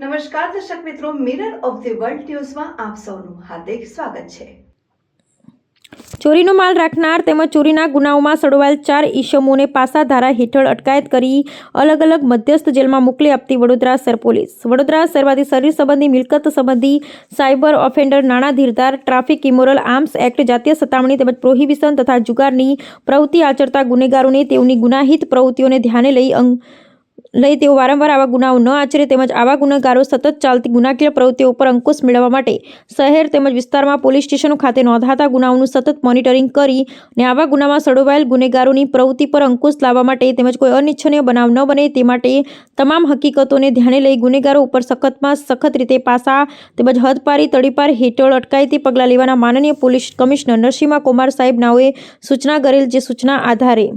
નમસ્કાર દર્શક મિત્રો મિરર ઓફ ધી વર્લ્ડ ન્યૂઝમાં આપ સૌનું હાર્દિક સ્વાગત છે. ચોરીનો માલ રાખનાર તેમજ ચોરીના ગુનાઓમાં સડવાયેલ ચાર ઈસમોને પાસા ધારા હેઠળ અટકાયત કરી અલગ અલગ મધ્યસ્થ જેલમાં મોકલી આપતી વડોદરા સર પોલીસ. વડોદરા શહેરમાંથી શરીર સંબંધી મિલકત સંબંધી સાયબર ઓફેન્ડર નાણાં ધીરદાર ટ્રાફિક ઇમોરલ આર્મ્સ એક્ટ, જાતીય સતામણી તેમજ પ્રોહિબિશન તથા જુગારની પ્રવૃત્તિ આચરતા ગુનેગારોને તેઓની ગુનાહિત પ્રવૃત્તિઓને ધ્યાને લઈ અંગ લઈ તેઓ વારંવાર આવા ગુનાઓ ન આચરે તેમજ આવા ગુનેગારો સતત ચાલતી ગુનાકીય પ્રવૃત્તિઓ ઉપર અંકુશ મેળવવા માટે શહેર તેમજ વિસ્તારમાં પોલીસ સ્ટેશનો ખાતે નોંધાતા ગુનાઓનું સતત મોનિટરિંગ કરી અને આવા ગુનામાં સડોવાયેલ ગુનેગારોની પ્રવૃત્તિ પર અંકુશ લાવવા માટે તેમજ કોઈ અનિચ્છનીય બનાવ ન બને તે માટે તમામ હકીકતોને ધ્યાને લઈ ગુનેગારો ઉપર સખતમાં સખત રીતે પાસા તેમજ હદપારી તડીપાર હેઠળ અટકાયતી પગલાં લેવાના માનનીય પોલીસ કમિશનર નરસિંહા કુમાર સાહેબ નાઓએ સૂચના કરેલ જે સૂચના આધારે